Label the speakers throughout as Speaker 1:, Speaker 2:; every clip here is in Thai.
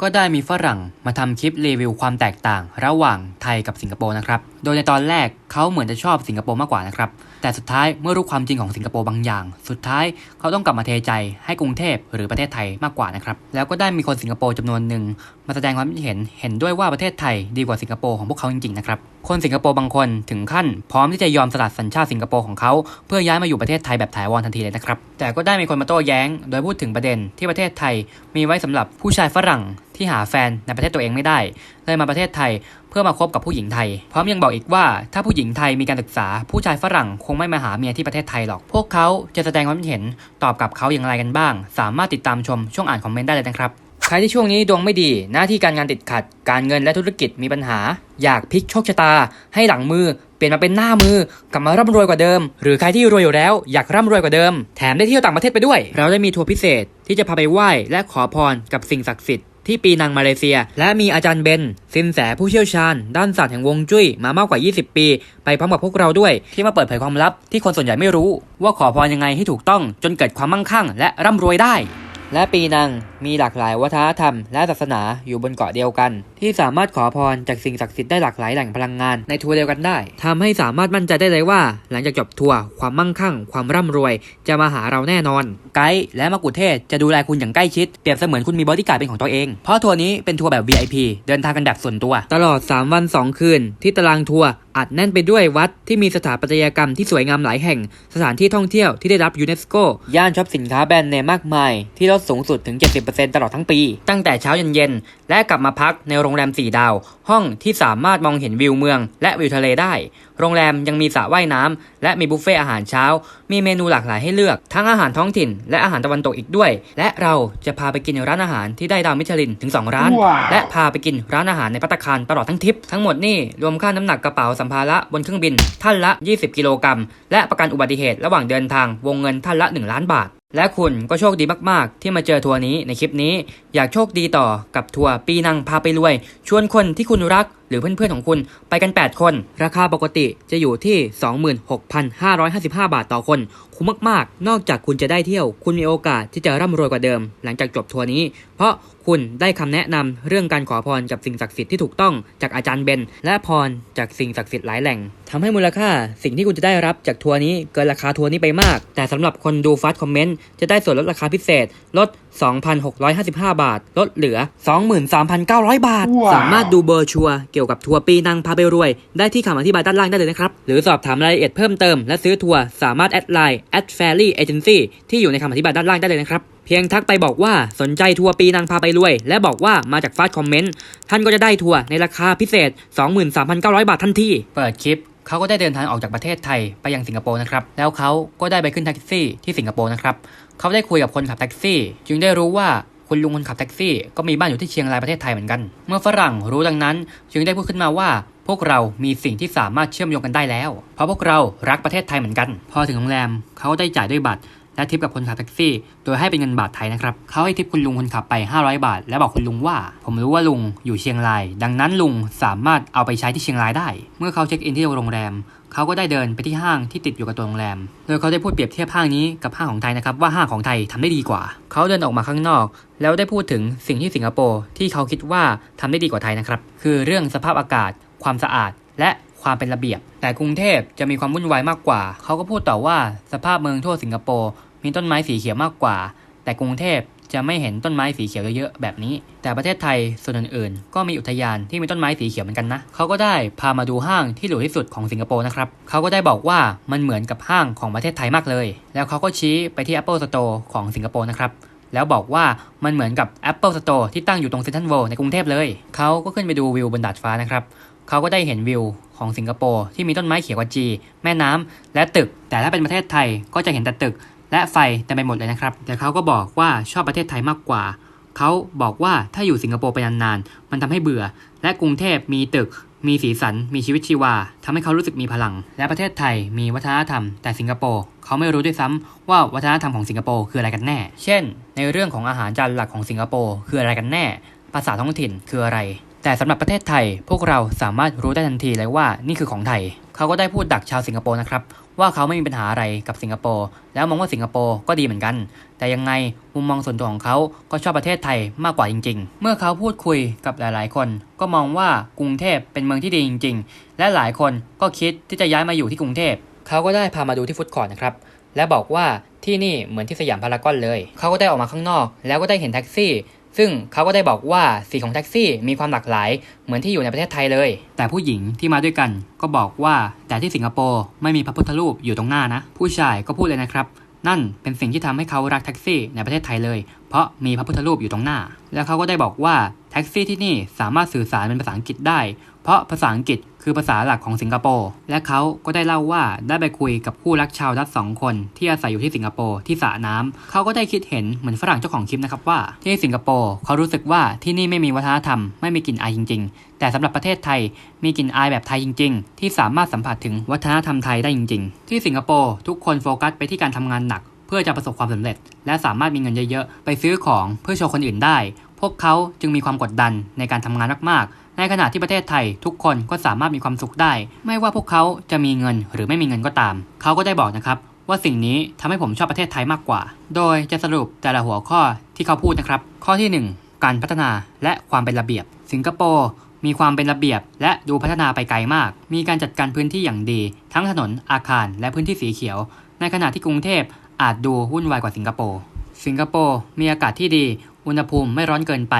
Speaker 1: ก็ได้มีฝรั่งมาทำคลิปรีวิวความแตกต่าง ระหว่างไทยกับสิงคโปร์นะครับ โดยในตอนแรก เขาเหมือนจะชอบสิงคโปร์มากกว่านะครับ แต่สุดท้ายเมื่อรู้ความจริงของสิงคโปร์บางอย่าง สุดท้ายเขาต้องกลับมาเทใจให้กรุงเทพหรือประเทศไทยมากกว่านะครับ แล้วก็ได้มีคนสิงคโปร์จำนวนหนึ่งมาแสดงความคิดเห็นเห็นด้วยว่าประเทศไทยดีกว่าสิงคโปร์ของพวกเขาจริงๆนะครับ คนสิงคโปร์บางคนถึงขั้น พร้อมที่จะยอมสลัดสัญชาติสิงคโปร์ของเขาเพื่อย้ายมาอยู่ประเทศไทยแบบถาวรทันทีเลยนะครับ แต่ก็ได้มีคนมาโต้แย้ง โดยพูดถึงประเด็นที่ประเทศไทย มีไว้สำหรับผู้ชายฝรั่งที่หาแฟนในประเทศตัวเองไม่ได้เลยมาประเทศไทยเพื่อมาคบกับผู้หญิงไทย พร้อมยังบอกอีกว่าถ้าผู้หญิงไทยมีการศึกษา ผู้ชายฝรั่งคงไม่มาหาเมียที่ประเทศไทยหรอก พวกเขาจะแสดงความเห็นตอบกับเขาอย่างไรกันบ้าง สามารถติดตามชมช่วงอ่านคอมเมนต์ได้เลยนะครับใครที่ช่วงนี้ดวงไม่ดี หน้าที่การงานติดขัด การเงินและธุรกิจมีปัญหา อยากพลิกโชคชะตา ให้หลังมือเปลี่ยนมาเป็นหน้ามือกลับมาร่ำรวยกว่าเดิม หรือใครที่รวยอยู่แล้วอยากร่ำรวยกว่าเดิม แถมได้เที่ยวต่างประเทศไปด้วย เราได้มีทัวร์พิเศษที่จะพาไปไหว้และขอพรกับสิ่งศักดิ์สิทธิ์ ที่ปีนังมาเลเซีย และมีอาจารย์เบนสินแสผู้เชี่ยวชาญ ด้านศาสตร์แห่งวงจุ้ยมามากกว่า 20 ปี ไปพร้อมกับพวกเราด้วย ที่มาเปิดเผยความลับที่คนส่วนใหญ่ไม่รู้ ว่าขอพรยังไงให้ถูกต้องจนเกิดความมั่งคั่ง และร่ำรวยได้ และปีนังมีหลากหลายวัฒนธรรม และศาสนาอยู่บนเกาะเดียวกัน ที่สามารถขอพรจากสิ่งศักดิ์สิทธิ์ได้หลากหลายแหล่งพลังงานในทัวร์เดียวกันได้ทำให้สามารถมั่นใจได้เลยว่า หลังจากจบทัวร์ความมั่งคั่ง ความร่ำรวย จะมาหาเราแน่นอน ไกด์และมกุเทศจะดูแลคุณอย่างใกล้ชิดเปรียบเสมือนคุณมีบอดี้การ์ดเป็นของตัวเอง เพราะทัวร์นี้เป็นทัวร์แบบ VIP เดินทางกันแบบส่วนตัว ตลอด 3 วัน 2 คืน ที่ตารางทัวร์อัดแน่นไปด้วยวัดที่มีสถาปัตยกรรมที่สวยงามหลายแห่ง สถานที่ท่องเที่ยวที่ได้รับยูเนสโกย่านช็อปสินค้าแบรนด์เนมมากมาย ที่ลดสูงสุดถึง 70%ตลอดทั้งปี ตั้งแต่เช้าเย็นๆ และกลับมาพักในโรงแรม 4 ดาว ห้องที่สามารถมองเห็นวิวเมือง และวิวทะเลได้ โรงแรมยังมีสระว่ายน้ำและมีบุฟเฟ่อาหารเช้า มีเมนูหลากหลายให้เลือก ทั้งอาหารท้องถิ่น และอาหารตะวันตกอีกด้วย และเราจะพาไปกินร้านอาหารที่ได้ดาวมิชลินถึง 2 ร้าน และพาไปกินร้านอาหารในพัตตาคารตลอดทั้งทริปทั้งหมดนี่รวมค่าน้ำหนักกระเป๋าสัมภาระบนเครื่องบินท่านละ 20 กิโลกรัมและประกันอุบัติเหตุระหว่างเดินทางวงเงินท่านละ 1 ล้านบาท และคุณก็โชคดีมากๆ ที่มาเจอทัวร์นี้ในคลิปนี้ อยากโชคดีต่อกับทัวร์ปีนังพาไปรวย ชวนคนที่คุณรัก หรือเพื่อนๆของคุณไปกัน 8 คน ราคาปกติจะอยู่ที่ 26,555 บาทต่อคน คุ้มมากๆ นอกจากคุณจะได้เที่ยว คุณมีโอกาสที่จะร่ำรวยกว่าเดิม หลังจากจบทัวร์นี้ เพราะคุณได้คำแนะนำเรื่องการขอพรกับสิ่งศักดิ์สิทธิ์ที่ถูกต้องจากอาจารย์เบน และพรจากสิ่งศักดิ์สิทธิ์หลายแหล่งทำให้มูลค่าสิ่งที่คุณจะได้รับจากทัวร์นี้เกินราคาทัวร์นี้ไปมาก แต่สำหรับคนดูฟาสต์คอมเมนต์จะได้ส่วนลดราคาพิเศษลด2,655 บาท ลดเหลือ 23,900 บาทสามารถดูเบอร์ชัวร์เกี่ยวกับทัวร์ปีนังพาไปรวย ได้ที่คำอธิบายด้านล่างได้เลยนะครับ หรือสอบถามรายละเอียดเพิ่มเติมและซื้อทัวร์สามารถแอดไลน์ at fairy agency ที่อยู่ในคำอธิบายด้านล่างได้เลยนะครับ เพียงทักไปบอกว่าสนใจทัวร์ปีนังพาไปรวย และบอกว่ามาจากฟาสต์คอมเมนต์ท่านก็จะได้ทัวร์ในราคาพิเศษ 23,900 บาททันทีเปิดคลิป เขาก็ได้เดินทางออกจากประเทศไทยไปยังสิงคโปร์นะครับ แล้วเขาก็ได้ไปขึ้นแท็กซี่ที่สิงคโปร์นะครับ เขาได้คุยกับคนขับแท็กซี่ จึงได้รู้ว่าคุณลุงคนขับแท็กซี่ก็มีบ้านอยู่ที่เชียงรายประเทศไทยเหมือนกัน เมื่อฝรั่งรู้ดังนั้น จึงได้พูดขึ้นมาว่าพวกเรามีสิ่งที่สามารถเชื่อมโยงกันได้แล้ว เพราะพวกเรารักประเทศไทยเหมือนกัน พอถึงโรงแรมเขาได้จ่ายด้วยบัตร และทิปกับคนขับแท็กซี่ โดยให้เป็นเงินบาทไทยนะครับเขาให้ทิปคุณลุงคนขับไป 500 บาท และบอกคุณลุงว่า ผมรู้ว่าลุงอยู่เชียงราย ดังนั้นลุงสามารถเอาไปใช้ที่เชียงรายได้ เมื่อเขาเช็คอินที่โรงแรมเขาก็ได้เดินไปที่ห้างที่ติดอยู่กับตัวโรงแรม โดยเขาได้พูดเปรียบเทียบห้างนี้กับห้างของไทยนะครับว่าห้างของไทยทำได้ดีกว่า เขาเดินออกมาข้างนอก แล้วได้พูดถึงสิ่งที่สิงคโปร์ที่เขาคิดว่าทำได้ดีกว่าไทยนะครับ คือเรื่องสภาพอากาศ ความสะอาด และความเป็นระเบียบ แต่กรุงเทพจะมีความวุ่นวายมากกว่า เขาก็พูดต่อว่าสภาพเมืองทั่วสิงคโปร์ มีต้นไม้สีเขียวมากกว่า แต่กรุงเทพจะไม่เห็นต้นไม้สีเขียวเยอะๆแบบนี้ แต่ประเทศไทยส่วนอื่นๆ ก็มีอุทยานที่มีต้นไม้สีเขียวเหมือนกันนะ เขาก็ได้พามาดูห้างที่หรูที่สุดของสิงคโปร์นะครับ เขาก็ได้บอกว่ามันเหมือนกับห้างของประเทศไทยมากเลย แล้วเขาก็ชี้ไปที่ Apple Store ของสิงคโปร์นะครับแล้วบอกว่ามันเหมือนกับ Apple Store ที่ตั้งอยู่ตรงเซ็นทรัลเวิลด์ในกรุงเทพเลย เขาก็ขึ้นไปดูวิวบนดาดฟ้านะครับ เขาก็ได้เห็นวิวของสิงคโปร์ที่มีต้นไม้เขียวกว่าจี แม่น้ำและตึก แต่ถ้าเป็นประเทศไทยก็จะเห็นแต่ตึก และไฟเต็มไปหมดเลยนะครับ แต่เขาก็บอกว่าชอบประเทศไทยมากกว่า เขาบอกว่าถ้าอยู่สิงคโปร์ไปนานๆ มันทำให้เบื่อ และกรุงเทพมีตึก มีสีสัน มีชีวิตชีวาทำให้เขารู้สึกมีพลัง และประเทศไทยมีวัฒนธรรม แต่สิงคโปร์เขาไม่รู้ด้วยซ้ำว่าวัฒนธรรมของสิงคโปร์คืออะไรกันแน่ เช่น ในเรื่องของอาหารจานหลักของสิงคโปร์คืออะไรกันแน่ ภาษาท้องถิ่นคืออะไร แต่สำหรับประเทศไทยพวกเราสามารถรู้ได้ทันทีเลยว่านี่คือของไทย เขาก็ได้พูดดักชาวสิงคโปร์นะครับ ว่าเขาไม่มีปัญหาอะไรกับสิงคโปร์แล้วมองว่าสิงคโปร์ก็ดีเหมือนกัน แต่ยังไงมุมมองส่วนตัวของเขาก็ชอบประเทศไทยมากกว่าจริง ๆ เมื่อเขาพูดคุยกับหลาย ๆ คน ก็มองว่ากรุงเทพเป็นเมืองที่ดีจริง ๆ และหลายคนก็คิดที่จะย้ายมาอยู่ที่กรุงเทพเขาก็ได้พามาดูที่ฟุตคอร์ทนะครับและบอกว่าที่นี่เหมือนที่สยามพารากอนเลย เขาก็ได้ออกมาข้างนอก แล้วก็ได้เห็นแท็กซี่ ซึ่งเขาก็ได้บอกว่าสีของแท็กซี่มีความหลากหลาย เหมือนที่อยู่ในประเทศไทยเลย แต่ผู้หญิงที่มาด้วยกันก็บอกว่าแต่ที่สิงคโปร์ไม่มีพระพุทธรูปอยู่ตรงหน้านะ ผู้ชายก็พูดเลยนะครับ นั่นเป็นสิ่งที่ทำให้เขารักแท็กซี่ในประเทศไทยเลย เพราะมีพระพุทธรูปอยู่ตรงหน้า แล้วเขาก็ได้บอกว่าแท็กซี่ที่นี่สามารถสื่อสารเป็นภาษาอังกฤษได้ เพราะภาษาอังกฤษ คือภาษาหลักของสิงคโปร์ และเขาก็ได้เล่าว่าได้ไปคุยกับคู่รักชาวดัตสองคนที่อาศัยอยู่ที่สิงคโปร์ที่สระน้ำเขาก็ได้คิดเห็นเหมือนฝรั่งเจ้าของคลิปนะครับว่า ที่สิงคโปร์เขารู้สึกว่าที่นี่ไม่มีวัฒนธรรมไม่มีกลิ่นอายจริง ๆ แต่สำหรับประเทศไทยมีกลิ่นอายแบบไทยจริง ๆ ที่สามารถสัมผัสถึงวัฒนธรรมไทยได้จริง ๆ ที่สิงคโปร์ทุกคนโฟกัสไปที่การทำงานหนัก เพื่อจะประสบความสำเร็จ และสามารถมีเงินเยอะๆไปซื้อของเพื่อโชว์คนอื่นได้ พวกเขาจึงมีความกดดันในการทำงานมากๆ ในขณะที่ประเทศไทยทุกคนก็สามารถมีความสุขได้ ไม่ว่าพวกเขาจะมีเงินหรือไม่มีเงินก็ตาม เขาก็ได้บอกนะครับ ว่าสิ่งนี้ทำให้ผมชอบประเทศไทยมากกว่า โดยจะสรุปแต่ละหัวข้อที่เขาพูดนะครับ ข้อที่ 1 การพัฒนาและความเป็นระเบียบ สิงคโปร์มีความเป็นระเบียบ และดูพัฒนาไปไกลมาก มีการจัดการพื้นที่อย่างดี ทั้งถนนอาคาร และพื้นที่สีเขียว ในขณะที่กรุงเทพอาจดูวุ่นวายกว่าสิงคโปร์ สิงคโปร์มีอากาศที่ดี อุณหภูมิไม่ร้อนเกินไป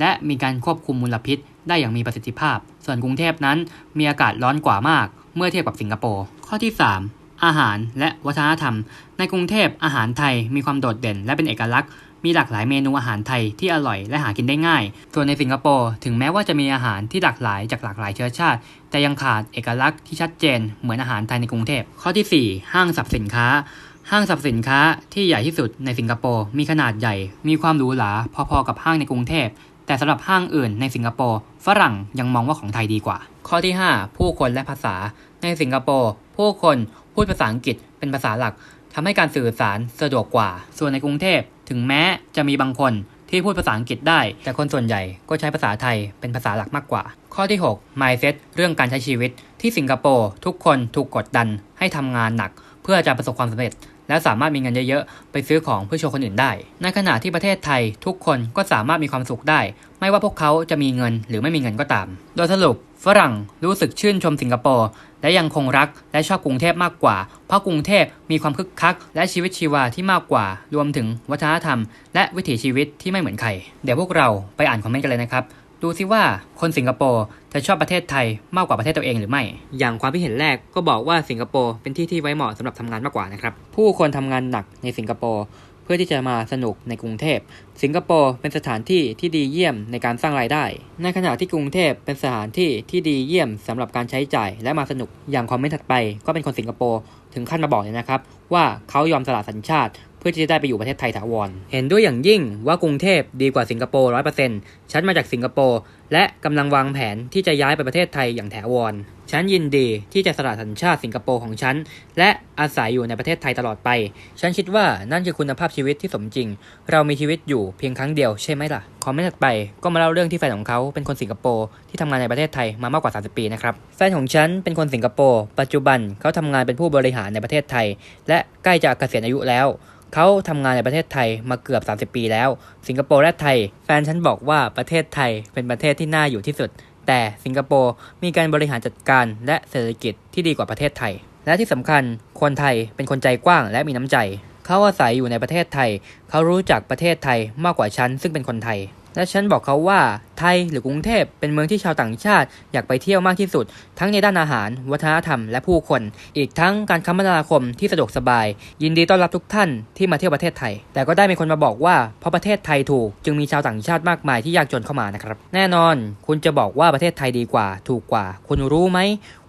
Speaker 1: และมีการควบคุมมลพิษ ได้อย่างมีประสิทธิภาพ ส่วนกรุงเทพนั้นมีอากาศร้อนกว่ามาก เมื่อเทียบกับสิงคโปร์ ข้อที่ 3 อาหารและวัฒนธรรม ในกรุงเทพอาหารไทยมีความโดดเด่น และเป็นเอกลักษณ์ มีหลากหลายเมนูอาหารไทยที่อร่อยและหากินได้ง่าย ส่วนในสิงคโปร์ถึงแม้ว่าจะมีอาหารที่หลากหลายจากหลากหลายเชื้อชาติ แต่ยังขาดเอกลักษณ์ที่ชัดเจน เหมือนอาหารไทยในกรุงเทพ ข้อทีสี่4 ห้างสรรพสินค้าห้างสรรพสินค้าที่ใหญ่ที่สุดในสิงคโปร์มีขนาดใหญ่ มีความหรูหราพอๆกับห้างในกรุงเทพ แต่สำหรับห้างอื่นในสิงคโปร์ฝรั่งยังมองว่าของไทยดีกว่า ข้อที่ 5 ผู้คนและภาษา ในสิงคโปร์ผู้คนพูดภาษาอังกฤษเป็นภาษาหลักทำให้การสื่อสารสะดวกกว่า ส่วนในกรุงเทพถึงแม้จะมีบางคนที่พูดภาษาอังกฤษได้ แต่คนส่วนใหญ่ก็ใช้ภาษาไทยเป็นภาษาหลักมากกว่า ข้อที่ 6 mindset เรื่องการใช้ชีวิต ที่สิงคโปร์ทุกคนถูกกดดันให้ทำงานหนัก เพื่อจะประสบความสำเร็จ และสามารถมีเงินเยอะๆ ไปซื้อของเพื่อโชว์คนอื่นได้ ในขณะที่ประเทศไทยทุกคนก็สามารถมีความสุขได้ ไม่ว่าพวกเขาจะมีเงินหรือไม่มีเงินก็ตาม โดยสรุปฝรั่งรู้สึกชื่นชมสิงคโปร์และยังคงรักและชอบกรุงเทพมากกว่า เพราะกรุงเทพมีความคึกคัก และชีวิตชีวาที่มากกว่า รวมถึงวัฒนธรรม และวิถีชีวิตที่ไม่เหมือนใคร เดี๋ยวพวกเราไปอ่านคอมเมนต์กันเลยนะครับ ดูซิว่าคนสิงคโปร์จะชอบประเทศไทยมากกว่าประเทศตัวเองหรือไม่ อย่างความคิดเห็นแรกก็บอกว่าสิงคโปร์เป็นที่ที่ไว้เหมาะสำหรับทำงานมากกว่านะครับ ผู้คนทำงานหนักในสิงคโปร์เพื่อที่จะมาสนุกในกรุงเทพ สิงคโปร์เป็นสถานที่ที่ดีเยี่ยมในการสร้างรายได้ ในขณะที่กรุงเทพเป็นสถานที่ที่ดีเยี่ยมสำหรับการใช้จ่ายและมาสนุก อย่างคอมเมนต์ถัดไป ก็เป็นคนสิงคโปร์ถึงขั้นมาบอกเลยนะครับ ว่าเขายอมสละสัญชาติ พื่อที่จะได้ไปอยู่ประเทศไทยถาวร เห็นด้วยอย่างยิ่งว่ากรุงเทพดีกว่าสิงคโปร์ร้อยเปอร์เซ็นต์ฉันมาจากสิงคโปร์และกำลังวางแผนที่จะย้ายไปประเทศไทยอย่างถาวร ฉันยินดีที่จะสละสัญชาติสิงคโปร์ของฉัน และอาศัยอยู่ในประเทศไทยตลอดไป ฉันคิดว่านั่นคือคุณภาพชีวิตที่สมจริง เรามีชีวิตอยู่เพียงครั้งเดียวใช่ไหมล่ะ คอมเมนต์ถัดไปก็มาเล่าเรื่องที่แฟนของเขาเป็นคนสิงคโปร์ที่ทำงานในประเทศไทยมามากกว่า 30 ปีนะครับ แฟนของฉันเป็นคนสิงคโปร์ปัจจุบันเขาทำงานเป็นผู้บริหารในประเทศไทย และใกล้จะเกษียณอายุแล้ว เขาทำงานในประเทศไทยมาเกือบ 30 ปีแล้ว สิงคโปร์และไทย แฟนฉันบอกว่าประเทศไทยเป็นประเทศที่น่าอยู่ที่สุด แต่สิงคโปร์มีการบริหารจัดการและเศรษฐกิจที่ดีกว่าประเทศไทย และที่สำคัญคนไทยเป็นคนใจกว้างและมีน้ำใจ เขาอาศัยอยู่ในประเทศไทย เขารู้จักประเทศไทยมากกว่าฉันซึ่งเป็นคนไทย และฉันบอกเขาว่าไทยหรือกรุงเทพเป็นเมืองที่ชาวต่างชาติอยากไปเที่ยวมากที่สุด ทั้งในด้านอาหาร วัฒนธรรมและผู้คน อีกทั้งการคมนาคมที่สะดวกสบาย ยินดีต้อนรับทุกท่านที่มาเที่ยวประเทศไทย แต่ก็ได้มีคนมาบอกว่าเพราะประเทศไทยถูก จึงมีชาวต่างชาติมากมายที่ยากจนเข้ามานะครับ แน่นอน คุณจะบอกว่าประเทศไทยดีกว่า ถูกกว่า คุณรู้ไหม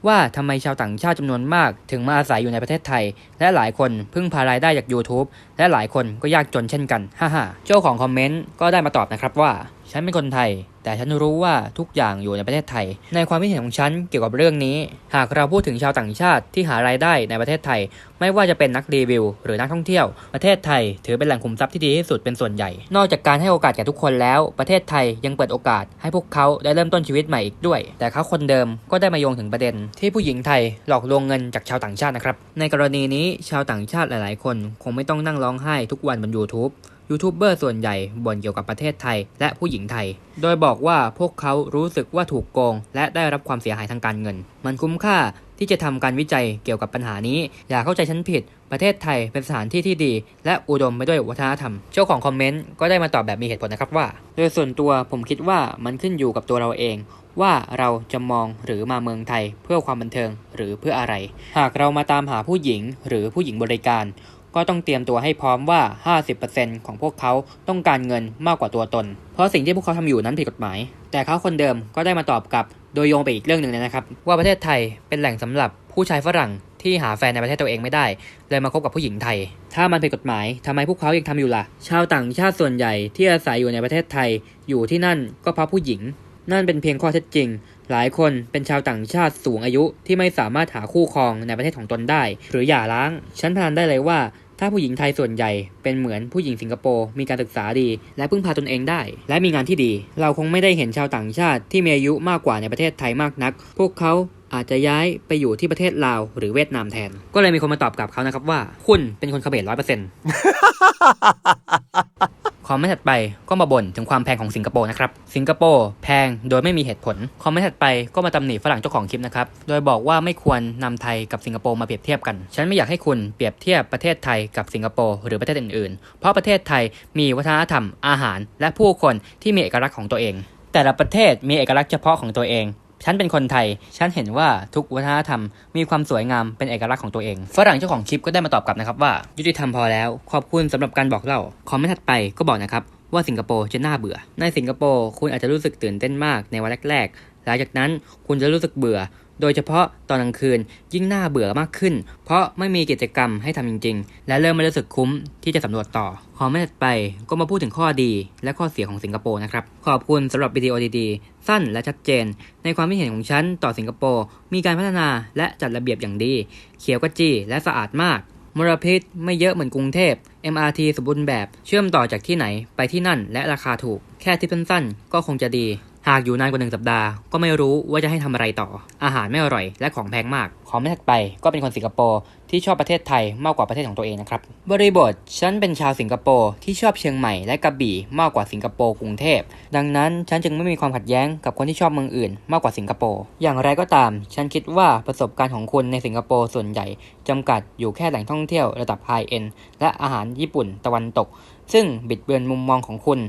Speaker 1: ว่าทำไมชาวต่างชาติจำนวนมาก ถึงมาอาศัยอยู่ในประเทศไทย และหลายคนพึ่งพารายได้จาก YouTube และหลายคนก็ยากจนเช่นกัน ฮ่าฮ่าเจ้าของคอมเมนต์ก็ได้มาตอบนะครับว่า ฉันเป็นคนไทย แต่ฉันรู้ว่าทุกอย่างอยู่ในประเทศไทย ในความคิดเห็นของฉันเกี่ยวกับเรื่องนี้ หากเราพูดถึงชาวต่างชาติที่หารายได้ในประเทศไทย ไม่ว่าจะเป็นนักรีวิว หรือนักท่องเที่ยว ประเทศไทย ถือเป็นแหล่งขุมทรัพย์ที่ดีที่สุดเป็นส่วนใหญ่ นอกจากการให้โอกาสแก่ทุกคนแล้ว ประเทศไทยยังเปิดโอกาสให้พวกเขาได้เริ่มต้นชีวิตใหม่อีกด้วย แต่เขาคนเดิมก็ได้มาโยงถึงประเด็น ที่ผู้หญิงไทยหลอกลวงเงินจากชาวต่างชาตินะครับ ในกรณีนี้ชาวต่างชาติหลาย ๆ คน คงไม่ต้องนั่งร้องไห้ทุกวันบน YouTube ยูทูบเบอร์ส่วนใหญ่บ่นเกี่ยวกับประเทศไทย และผู้หญิงไทย โดยบอกว่าพวกเขารู้สึกว่าถูกโกง และได้รับความเสียหายทางการเงิน มันคุ้มค่าที่จะทำการวิจัยเกี่ยวกับปัญหานี้ อย่าเข้าใจฉันผิด ประเทศไทยเป็นสถานที่ที่ดี และอุดมไปด้วยวัฒนธรรม เจ้าของคอมเมนต์ก็ได้มาตอบแบบมีเหตุผลนะครับว่า โดยส่วนตัวผมคิดว่ามันขึ้นอยู่กับตัวเราเอง ว่าเราจะมองหรือมาเมืองไทย เพื่อความบันเทิงหรือเพื่ออะไร หากเรามาตามหาผู้หญิงหรือผู้หญิงบริการ ก็ต้องเตรียมตัวให้พร้อมว่า 50%ของพวกเขาต้องการเงินมากกว่าตัวตน เพราะสิ่งที่พวกเขาทำอยู่นั้นผิดกฎหมาย แต่เขาคนเดิมก็ได้มาตอบกลับ โดยโยงไปอีกเรื่องหนึ่งเลยนะครับ ว่าประเทศไทยเป็นแหล่งสำหรับผู้ชายฝรั่งที่หาแฟนในประเทศตัวเองไม่ได้ เลยมาคบกับผู้หญิงไทย ถ้ามันผิดกฎหมายทำไมพวกเขายังทำอยู่ล่ะ ชาวต่างชาติส่วนใหญ่ที่อาศัยอยู่ในประเทศไทย อยู่ที่นั่นก็เพราะผู้หญิง นั่นเป็นเพียงข้อเท็จจริง หลายคนเป็นชาวต่างชาติสูงอายุที่ไม่สามารถหาคู่ครองในประเทศของตนได้ หรือหย่าร้าง ฉันพนันได้เลยว่า ถ้าผู้หญิงไทยส่วนใหญ่เป็นเหมือนผู้หญิงสิงคโปร์มีการศึกษาดี และพึ่งพาตนเองได้ และมีงานที่ดี เราคงไม่ได้เห็นชาวต่างชาติที่มีอายุมากกว่าในประเทศไทยมากนัก พวกเขาอาจจะย้ายไปอยู่ที่ประเทศลาวหรือเวียดนามแทน ก็เลยมีคนมาตอบกลับเขานะครับว่า คุณเป็นคนเขมรร้อยเปอร์เซ็นต์ คอมเมนต์ถัดไปก็มาบ่นถึงความแพงของสิงคโปร์นะครับ สิงคโปร์แพงโดยไม่มีเหตุผล คอมเมนต์ถัดไปก็มาตำหนิฝรั่งเจ้าของคลิปนะครับ โดยบอกว่าไม่ควรนำไทยกับสิงคโปร์มาเปรียบเทียบกัน ฉันไม่อยากให้คุณเปรียบเทียบประเทศไทยกับสิงคโปร์หรือประเทศอื่นๆ เพราะประเทศไทยมีวัฒนธรรม อาหาร และผู้คนที่มีเอกลักษณ์ของตัวเอง แต่ละประเทศมีเอกลักษณ์เฉพาะของตัวเอง ฉันเป็นคนไทย ฉันเห็นว่าทุกวัฒนธรรมมีความสวยงามเป็นเอกลักษณ์ของตัวเอง ฝรั่งเจ้าของคลิปก็ได้มาตอบกลับนะครับว่า ยุติธรรมพอแล้ว ขอบคุณสำหรับการบอกเล่า คอมเมนต์ถัดไปก็บอกนะครับว่าสิงคโปร์จะน่าเบื่อ ในสิงคโปร์คุณอาจจะรู้สึกตื่นเต้นมากในวันแรกๆ หลังจากนั้นคุณจะรู้สึกเบื่อ โดยเฉพาะตอนกลางคืนยิ่งน่าเบื่อมากขึ้น เพราะไม่มีกิจกรรมให้ทำจริง ๆ และเริ่มไม่รู้สึกคุ้มที่จะสำรวจต่อคอมเมนต์ถัดไปก็มาพูดถึงข้อดีและข้อเสียของสิงคโปร์นะครับ ขอบคุณสำหรับวิดีโอดีๆ สั้นและชัดเจน ในความคิดเห็นของฉันต่อสิงคโปร์มีการพัฒนาและจัดระเบียบอย่างดี เขียวกระจีและสะอาดมากมลพิษไม่เยอะเหมือนกรุงเทพ MRT สมบูรณ์แบบ เชื่อมต่อจากที่ไหนไปที่นั่นและราคาถูก แค่ทิปสั้นๆก็คงจะดี หากอยู่นานกว่าหนึ่งสัปดาห์ก็ไม่รู้ว่าจะให้ทำอะไรต่อ อาหารไม่อร่อย และของแพงมาก ของไม่ถัดไปก็เป็นคนสิงคโปร์ที่ชอบประเทศไทยมากกว่าประเทศของตัวเองนะครับ บริบท ฉันเป็นชาวสิงคโปร์ที่ชอบเชียงใหม่และกระบี่มากกว่าสิงคโปร์กรุงเทพ ดังนั้นฉันจึงไม่มีความขัดแย้งกับคนที่ชอบเมืองอื่น มากกว่าสิงคโปร์ อย่างไรก็ตาม ฉันคิดว่าประสบการณ์ของคุณในสิงคโปร์ส่วนใหญ่จำกัดอยู่แค่แหล่งท่องเที่ยวระดับไฮเอ็นและอาหารญี่ปุ่นตะวันตก ซึ่งบิดเบือนมุมมองของคุณ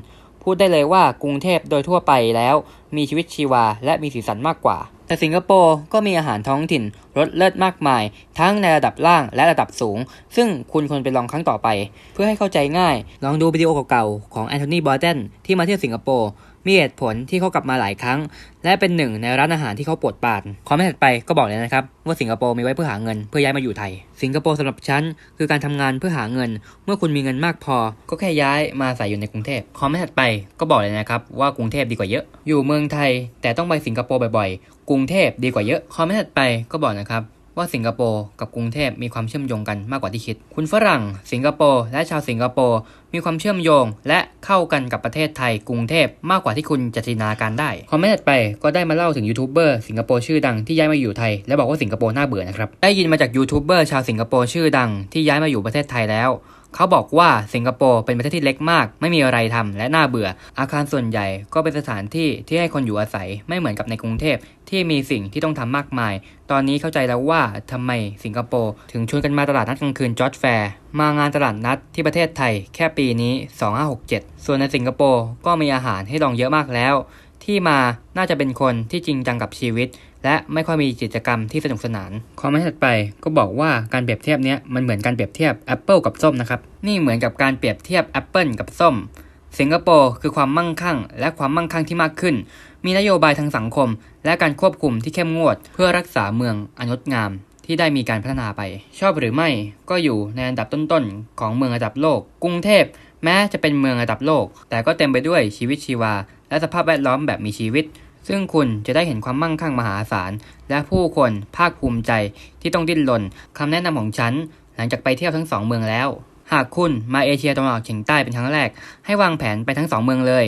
Speaker 1: พูดได้เลยว่ากรุงเทพโดยทั่วไปแล้ว มีชีวิตชีวาและมีสีสันมากกว่า แต่สิงคโปร์ก็มีอาหารท้องถิ่นรสเลิศมากมาย ทั้งในระดับล่างและระดับสูง ซึ่งคุณควรไปลองครั้งต่อไป เพื่อให้เข้าใจง่าย ลองดูวิดีโอเก่าๆของแอนโทนีบอร์เดนที่มาเที่ยวสิงคโปร์ มีเหตุผลที่เขากลับมาหลายครั้ง และเป็นหนึ่งในร้านอาหารที่เขาปรดปานคอมเมนต์ถัดไปก็บอกเลยนะครับ ว่าสิงคโปร์มีไว้เพื่อหาเงินเพื่อย้ายมาอยู่ไทย สิงคโปร์สำหรับฉันคือการทำงานเพื่อหาเงิน เมื่อคุณมีเงินมากพอ ก็แค่ย้ายมาอาศัยอยู่ในกรุงเทพคอมเมนต์ถัดไปก็บอกเลยนะครับว่ากรุงเทพดีกว่าเยอะ อยู่เมืองไทย แต่ต้องไปสิงคโปร์บ่อยๆ กรุงเทพดีกว่าเยอะคอมเมนต์ถัดไปก็บอกนะครับ ว่าสิงคโปร์กับกรุงเทพมีความเชื่อมโยงกันมากกว่าที่คิด คุณฝรั่ง สิงคโปร์และชาวสิงคโปร์มีความเชื่อมโยง และเข้ากันกับประเทศไทย กรุงเทพมากกว่าที่คุณจะจินตนาการได้ คอมเมนต์ถัดไปก็ได้มาเล่าถึงยูทูบเบอร์สิงคโปร์ชื่อดังที่ย้ายมาอยู่ไทย และบอกว่าสิงคโปร์น่าเบื่อนะครับ ได้ยินมาจากยูทูบเบอร์ชาวสิงคโปร์ชื่อดังที่ย้ายมาอยู่ประเทศไทยแล้ว เขาบอกว่าสิงคโปร์เป็นประเทศที่เล็กมาก ไม่มีอะไรทำและน่าเบื่อ อาคารส่วนใหญ่ก็เป็นสถานที่ที่ให้คนอยู่อาศัยไม่เหมือนกับในกรุงเทพที่มีสิ่งที่ต้องทำมากมาย ตอนนี้เข้าใจแล้วว่าทำไมสิงคโปร์ถึงชวนกันมาตลาดนัดกลางคืนจอร์จแฟร์มางานตลาดนัดที่ประเทศไทยแค่ปีนี้ 2567 ส่วนในสิงคโปร์ก็มีอาหารให้ลองเยอะมากแล้ว ที่มาน่าจะเป็นคนที่จริงจังกับชีวิต และไม่ค่อยมีกิจกรรมที่สนุกสนานคอมเมนต์ถัดไปก็บอกว่าการเปรียบเทียบเนี้ยมันเหมือนการเปรียบเทียบแอปเปิลกับส้มนะครับนี่เหมือนกับการเปรียบเทียบแอปเปิลกับส้มสิงคโปร์คือความมั่งคั่ง และความมั่งคั่งที่มากขึ้น มีนโยบายทางสังคม และการควบคุมที่เข้มงวด เพื่อรักษาเมืองอนงดงามที่ได้มีการพัฒนาไป ชอบหรือไม่ก็อยู่ในอันดับต้นๆ ของเมืองระดับโลก กรุงเทพ แม้จะเป็นเมืองระดับโลก แต่ก็เต็มไปด้วยชีวิตชีวา และสภาพแวดล้อมแบบมีชีวิต ซึ่งคุณจะได้เห็นความมั่งคั่งมหาศาล และผู้คนภาคภูมิใจที่ต้องดิ้นรนคำแนะนำของฉัน หลังจากไปเที่ยวทั้งสองเมืองแล้ว หากคุณมาเอเชียตะวันออกเฉียงใต้เป็นครั้งแรก ให้วางแผนไปทั้งสองเมืองเลย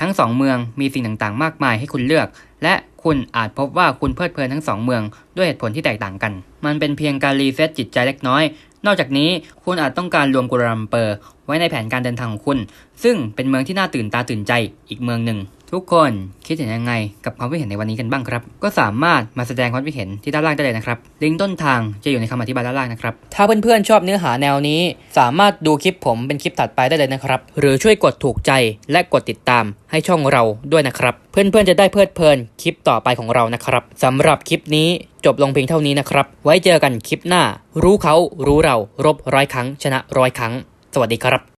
Speaker 1: ทั้งสองเมืองมีสิ่งต่างๆ มากมายให้คุณเลือก และคุณอาจพบว่าคุณเพลิดเพลินทั้งสองเมืองด้วยเหตุผลที่แตกต่างกัน มันเป็นเพียงการรีเซ็ตจิตใจเล็กน้อย นอกจากนี้คุณอาจต้องการรวมกัวลาลัมเปอร์ ไว้ในแผนการเดินทางของคุณ ซึ่งเป็นเมืองที่น่าตื่นตาตื่นใจอีกเมืองหนึ่ง ทุกคนคิดเห็นยังไงกับความคิดเห็นในวันนี้กันบ้างครับ ก็สามารถมาแสดงความคิดเห็นที่ด้านล่างได้เลยนะครับ ลิงก์ต้นทางจะอยู่ในคำอธิบายด้านล่างนะครับ ถ้าเพื่อนๆชอบเนื้อหาแนวนี้ สามารถดูคลิปผมเป็นคลิปถัดไปได้เลยนะครับ หรือช่วยกดถูกใจและกดติดตามให้ช่องเราด้วยนะครับ เพื่อนๆจะได้เพลิดเพลินคลิปต่อไปของเรานะครับสำหรับคลิปนี้จบลงเพียงเท่านี้นะครับ ไว้เจอกันคลิปหน้า รู้เขารู้เรารบร้อยครั้ง ชนะร้อยครั้ง สวัสดีครับ